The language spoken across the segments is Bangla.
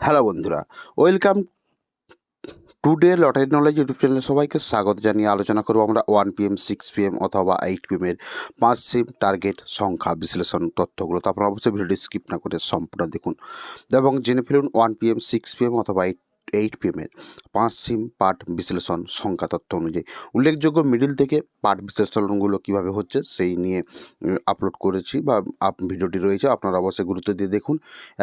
হ্যালো বন্ধুরা, welcome today lottery knowledge YouTube চ্যানেলে সবাইকে স্বাগত জানিয়ে আলোচনা করব আমরা ওয়ান পিএম সিক্স পিএম অথবা এইট পিএমের পাঁচ সিম টার্গেট সংখ্যা বিশ্লেষণ তথ্যগুলো। তো আপনারা অবশ্যই ভিডিওটি স্কিপ না করে সম্পূর্ণ দেখুন এবং জেনে ফেলুন ওয়ান পিএম সিক্স পিএম অথবা এইট এইট পিএমের পাঁচ সিম পার্ট বিশ্লেষণ সংখ্যা তথ্য অনুযায়ী। উল্লেখযোগ্য মিডিল থেকে পার্ট বিশ্লেষণগুলো কীভাবে হচ্ছে সেই নিয়ে আপলোড করেছি বা ভিডিওটি রয়েছে, আপনারা অবশ্যই গুরুত্ব দিয়ে দেখুন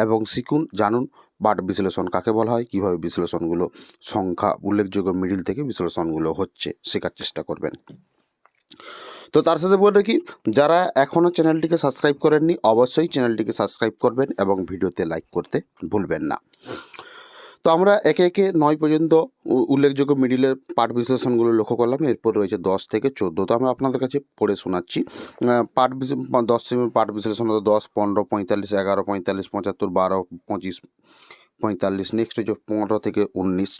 এবং শিখুন, জানুন পার্ট বিশ্লেষণ কাকে বলা হয়? কীভাবে বিশ্লেষণগুলো? সংখ্যা, উল্লেখযোগ্য মিডিল থেকে বিশ্লেষণগুলো হচ্ছে, শেখার চেষ্টা করবেন। তো তার সাথে বলে রাখি, যারা এখনও চ্যানেলটিকে সাবস্ক্রাইব করেননি, অবশ্যই চ্যানেলটিকে সাবস্ক্রাইব করবেন এবং ভিডিওতে লাইক করতে ভুলবেন না। তো আমরা একে একে নয় পর্যন্ত উল্লেখযোগ্য মিডিলের পাঠ বিশ্লেষণগুলো লক্ষ্য করলাম। এরপর রয়েছে দশ থেকে চোদ্দ। তো আমি আপনাদের কাছে পড়ে শোনাচ্ছি। পাঠ দশ পাঠ বিশ্লেষণ হলো দশ, পনেরো, পঁয়তাল্লিশ, এগারো, পঁয়তাল্লিশ, পঁচাত্তর, বারো, পঁচিশ, পঁয়তাল্লিশ নেক্সট হচ্ছে পনেরো থেকে উনিশ।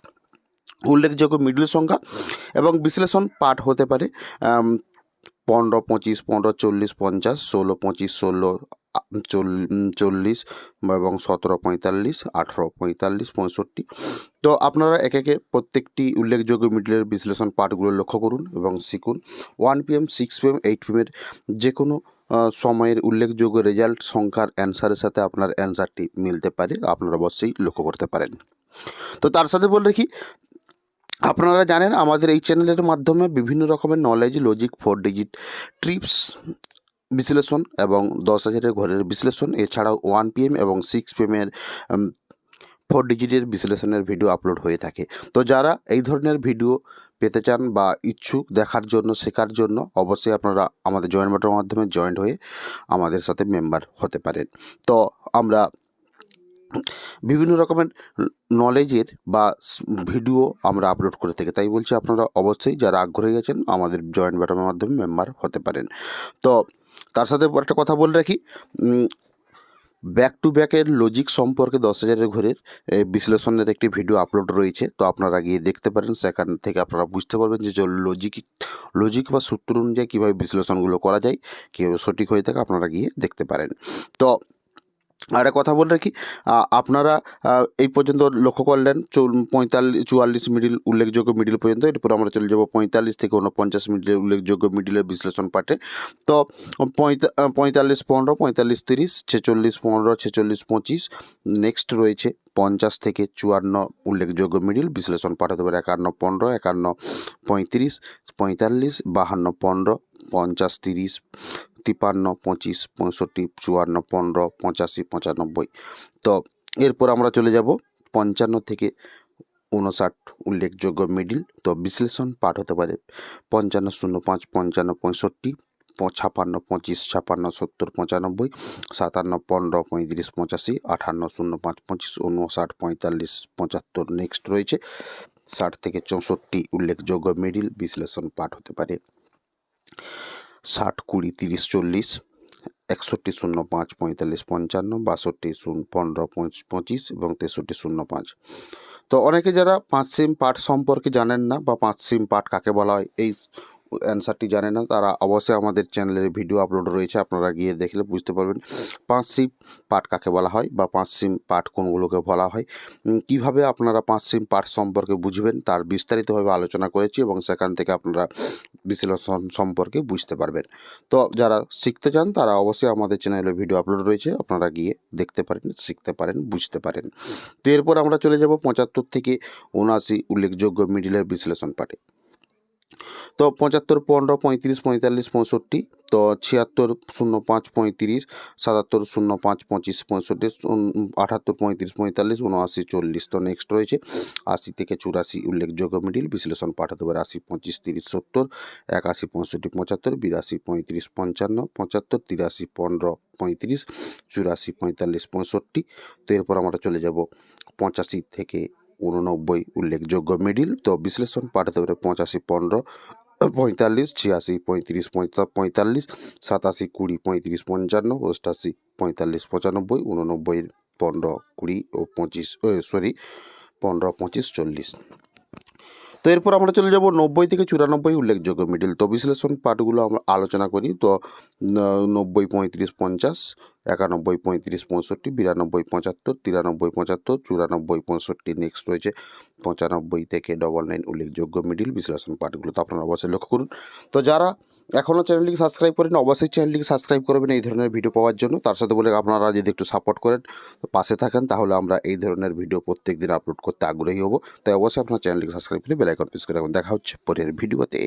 উল্লেখযোগ্য মিডল সংখ্যা এবং বিশ্লেষণ পাঠ হতে পারে পনেরো, পঁচিশ, পনেরো, চল্লিশ, পঞ্চাশ, ষোলো, পঁচিশ, ষোলো চল্লিশ এবং সতেরো পঁয়তাল্লিশ, আঠেরো পঁয়তাল্লিশ, পঁয়ষট্টি। তো আপনারা একে একে প্রত্যেকটি উল্লেখযোগ্য মিডলের বিশ্লেষণ পাঠগুলো লক্ষ্য করুন এবং শিখুন। One PM six PM eight পিএমের যে কোনো সময়ের উল্লেখযোগ্য রেজাল্ট সংখ্যার অ্যান্সারের সাথে আপনার অ্যান্সারটি মিলতে পারে, আপনারা অবশ্যই লক্ষ্য করতে পারেন। তো তার সাথে বলে রাখি, আপনারা জানেন আমাদের এই চ্যানেলের মাধ্যমে বিভিন্ন রকমের knowledge logic four digit tips বিশ্লেষণ এবং দশ হাজারের ঘরের বিশ্লেষণ, এছাড়াও ওয়ান পিএম এবং সিক্স পিএমের ফোর ডিজিটের বিশ্লেষণের ভিডিও আপলোড হয়ে থাকে। তো যারা এই ধরনের ভিডিও পেতে চান বা ইচ্ছুক দেখার জন্য, শেখার জন্য, অবশ্যই আপনারা আমাদের জয়েন্ট বাটনের মাধ্যমে জয়েন্ট হয়ে আমাদের সাথে মেম্বার হতে পারেন। তো আমরা বিভিন্ন রকমের নলেজের বা ভিডিও আমরা আপলোড করে থাকি। তাই বলছি আপনারা অবশ্যই যারা আগ্রহী আছেন, আমাদের জয়েন্ট বাটনের মাধ্যমে মেম্বার হতে পারেন। তো তার সাথে একটা কথা বলে রাখি ব্যাক টু ব্যাকের লজিক সম্পর্কে দশ হাজারের ঘরের বিশ্লেষণের একটি ভিডিও আপলোড রয়েছে। তো আপনারা গিয়ে দেখতে পারেন, সেখান থেকে আপনারা বুঝতে পারবেন যে লজিক লজিক বা সূত্র অনুযায়ী কীভাবে বিশ্লেষণগুলো করা যায়, কীভাবে সঠিক হয়ে থাকে, আপনারা গিয়ে দেখতে পারেন। তো আর কথা বলে রাখি আপনারা এই পর্যন্ত লক্ষ্য করলেন পঁয়তাল্লিশ, চুয়াল্লিশ মিডিল, উল্লেখযোগ্য মিডিল পর্যন্ত এরপর আমরা চলে যাব পঁয়তাল্লিশ থেকে উনপঞ্চাশ মিডিলের উল্লেখযোগ্য মিডিলের বিশ্লেষণ পাঠে। তো, পঁয়তা- পঁয়তাল্লিশ পনেরো, পঁয়তাল্লিশ তিরিশ, ছেচল্লিশ পনেরো, ছেচল্লিশ পঁচিশ নেক্সট রয়েছে পঞ্চাশ থেকে চুয়ান্ন উল্লেখযোগ্য মিডিল বিশ্লেষণ পাঠাতে পারে একান্ন পনেরো, একান্ন পঁয়ত্রিশ, পঁয়তাল্লিশ, বাহান্ন পনেরো, পঞ্চাশ তিরিশ তিপান্ন পঁচিশ, পঁয়ষট্টি, চুয়ান্ন, পনেরো, পঁচাশি, পঁচানব্বই। তো এরপর আমরা চলে যাব পঞ্চান্ন থেকে উনষাট উল্লেখযোগ্য মিডিল তো বিশ্লেষণ পাঠ হতে পারে। পঞ্চান্ন শূন্য পাঁচ, পঞ্চান্ন পঁয়ষট্টি ছাপান্ন পঁচিশ ছাপান্ন সত্তর পঁচানব্বই, সাতান্ন পনেরো পঁয়ত্রিশ পঁচাশি, আঠান্ন শূন্য পাঁচ পঁচিশ উনষাট পঁয়তাল্লিশ পঁচাত্তর নেক্সট রয়েছে। ষাট থেকে চৌষট্টি উল্লেখযোগ্য মিডিল বিশ্লেষণ পাঠ হতে পারে। ষাট, কুড়ি, তিরিশ, চল্লিশ, একষট্টি, শূন্য, পাঁচ, পঁয়তাল্লিশ, পঞ্চান্ন, বাষট্টি, শূন্য, পনেরো পঁচ- পঁচিশ এবং তেষট্টি, শূন্য, পাঁচ। তো অনেকে যারা পাঁচ সিম পার্ট সম্পর্কে জানেন না বা পাঁচ সিম পার্ট কাকে বলা হয়, এই অ্যান্সারটি জানে না, তারা অবশ্যই আমাদের চ্যানেলের ভিডিও আপলোড রয়েছে, আপনারা গিয়ে দেখলে বুঝতে পারবেন পাঁচ সিম পার্ট কাকে বলা হয় বা পাঁচ সিম পার্ট কোনগুলোকে বলা হয়। কীভাবে আপনারা পাঁচ সিম পার্ট সম্পর্কে বুঝবেন, তার বিস্তারিতভাবে আলোচনা করেছি এবং সেখান থেকে আপনারা বিশ্লেষণ সম্পর্কে বুঝতে পারবেন। তো যারা শিখতে চান, তারা অবশ্যই আমাদের চ্যানেলে ভিডিও আপলোড রয়েছে। আপনারা গিয়ে দেখতে পারেন, শিখতে পারেন, বুঝতে পারেন। তো এরপর আমরা চলে যাব পঁচাত্তর থেকে উনআশি উল্লেখযোগ্য মিডিলের বিশ্লেষণ পাঠে। তো পঁচাত্তর পনেরো, পঁয়ত্রিশ, পঁয়তাল্লিশ, পঁয়ষট্টি, তো ছিয়াত্তর শূন্য পাঁচ, পঁয়ত্রিশ, সাতাত্তর শূন্য পাঁচ, পঁচিশ, পঁয়ষট্টি আটাত্তর, পঁয়ত্রিশ, পঁয়তাল্লিশ, উনআশি, চল্লিশ, তো নেক্সট রয়েছে আশি থেকে চুরাশি উল্লেখযোগ্য মিডিল বিশ্লেষণ পাঠাতে পারে আশি, পঁচিশ, তিরিশ, সত্তর, একাশি, পঁয়ষট্টি, পঁচাত্তর, বিরাশি, পঁয়ত্রিশ, পঞ্চান্ন, পঁচাত্তর, তিরাশি, পনেরো, পঁয়ত্রিশ, চুরাশি, পঁয়তাল্লিশ, পঁয়ষট্টি, তো এরপর আমরা চলে যাব পঁচাশি থেকে উননব্বই উল্লেখযোগ্য মিডিল। তো বিশ্লেষণ পাঠাতে পারে পঁচাশি পনেরো, পঁয়তাল্লিশ, ছিয়াশি, পঁয়ত্রিশ, পঁয়তা- পঁয়তাল্লিশ, সাতাশি, কুড়ি, পঁয়ত্রিশ, পঞ্চান্ন, অষ্টাশি, পঁয়তাল্লিশ, পঁচানব্বই উননব্বই পনেরো, কুড়ি ও পঁচিশ সরি, পনেরো, পঁচিশ, চল্লিশ। তো এরপর আমরা চলে যাব নব্বই থেকে চুরানব্বই উল্লেখযোগ্য মিডিল। তো বিশ্লেষণ পাঠগুলো আমরা আলোচনা করি। তো নব্বই, পঁয়ত্রিশ, পঞ্চাশ একানব্বই পঁয়ত্রিশ পঁয়ষট্টি, বিরানব্বই পঁচাত্তর, তিরানব্বই পঁচাত্তর, চুরানব্বই পঁয়ষট্টি নেক্সট রয়েছে। পঁচানব্বই থেকে ডবল নাইন উল্লেখযোগ্য মিডিল বিশ্লেষণ পার্টগুলো তো আপনারা অবশ্যই লক্ষ্য করুন। তো যারা এখনও চ্যানেলটিকে সাবস্ক্রাইব করেন অবশ্যই চ্যানেলটিকে সাবস্ক্রাইব করবেন এই ধরনের ভিডিও পাওয়ার জন্য। তার সাথে বলে আপনারা যদি একটু সাপোর্ট করেন পাশে থাকেন, তাহলে আমরা এই ধরনের ভিডিও প্রত্যেক দিন আপলোড করতে আগ্রহী হব। তাই অবশ্যই আপনার চ্যানেলটিকে সাবস্ক্রাইব করে বেলাইকন প্রেস করে রাখুন। দেখা হচ্ছে পরের ভিডিওতে